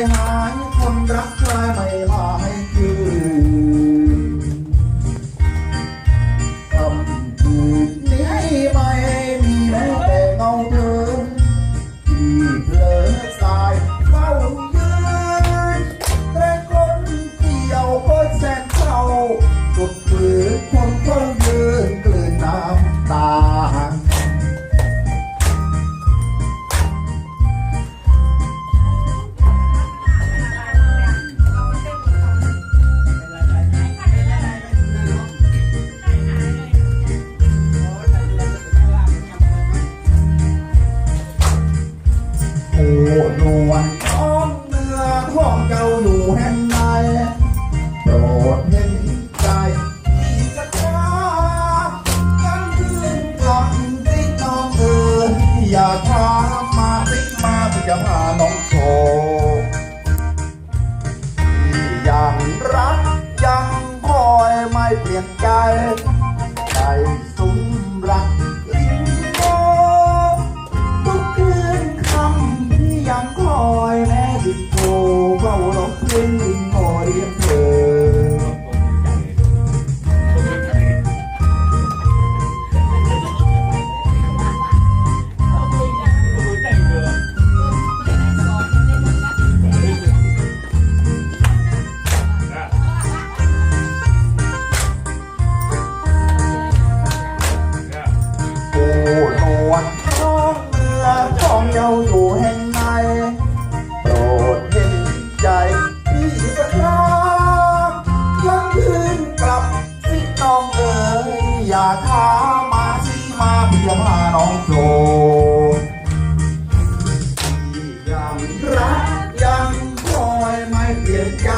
high. วนท้องเนื้อห้องเก่าอยู่แห่งใดโปรดเห็นใจที่จะคว้ากันคืนกลับที่น้องเอ๋อย่าพามาติกมาพี่จะพาน้องโชว์ที่างรักยังคอยไม่เปลี่ยนใจ Thank you. จมพาน้องโจยังรักยังคอยไม่เปลี่ยนใจ